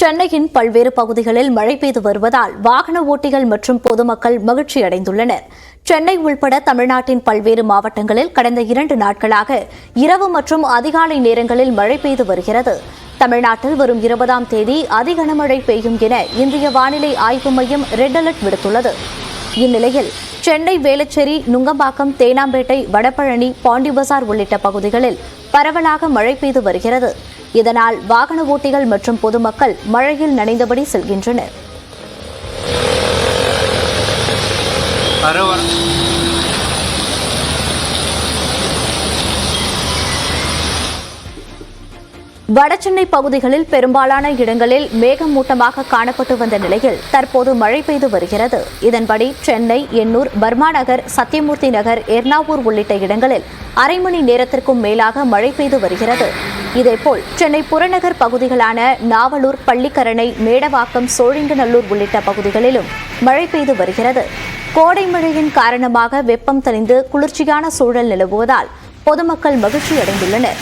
சென்னையின் பல்வேறு பகுதிகளில் மழை பெய்து வருவதால் வாகன ஓட்டிகள் மற்றும் பொதுமக்கள் மகிழ்ச்சி அடைந்துள்ளனர். சென்னை உள்பட தமிழ்நாட்டின் பல்வேறு மாவட்டங்களில் கடந்த இரண்டு நாட்களாக இரவு மற்றும் அதிகாலை நேரங்களில் மழை பெய்து வருகிறது. தமிழ்நாட்டில் வரும் இருபதாம் தேதி அதி கனமழை பெய்யும் என இந்திய வானிலை ஆய்வு மையம் ரெட் அலர்ட் விடுத்துள்ளது. இந்நிலையில் சென்னை வேளச்சேரி நுங்கம்பாக்கம் தேனாம்பேட்டை வடபழனி பாண்டிபசார் உள்ளிட்ட பகுதிகளில் பரவலாக மழை பெய்து வருகிறது. இதனால் வாகன ஓட்டிகள் மற்றும் பொதுமக்கள் மழையில் நனைந்தபடி செல்கின்றனர். வடசென்னை பகுதிகளில் பெரும்பாலான இடங்களில் மேகமூட்டமாக காணப்பட்டு வந்த நிலையில் தற்போது மழை பெய்து வருகிறது. இதன்படி சென்னை எண்ணூர் பர்மாநகர் சத்தியமூர்த்தி நகர் எர்ணாவூர் உள்ளிட்ட இடங்களில் அரை மணி நேரத்திற்கும் மேலாக மழை பெய்து வருகிறது. இதேபோல் சென்னை புறநகர் பகுதிகளான நாவலூர் பள்ளிக்கரணை மேடவாக்கம் சோழிங்கநல்லூர் உள்ளிட்ட பகுதிகளிலும் மழை பெய்து வருகிறது. கோடை மழையின் காரணமாக வெப்பம் தணிந்து குளிர்ச்சியான சூழல் நிலவுவதால் பொதுமக்கள் மகிழ்ச்சி அடைந்துள்ளனர்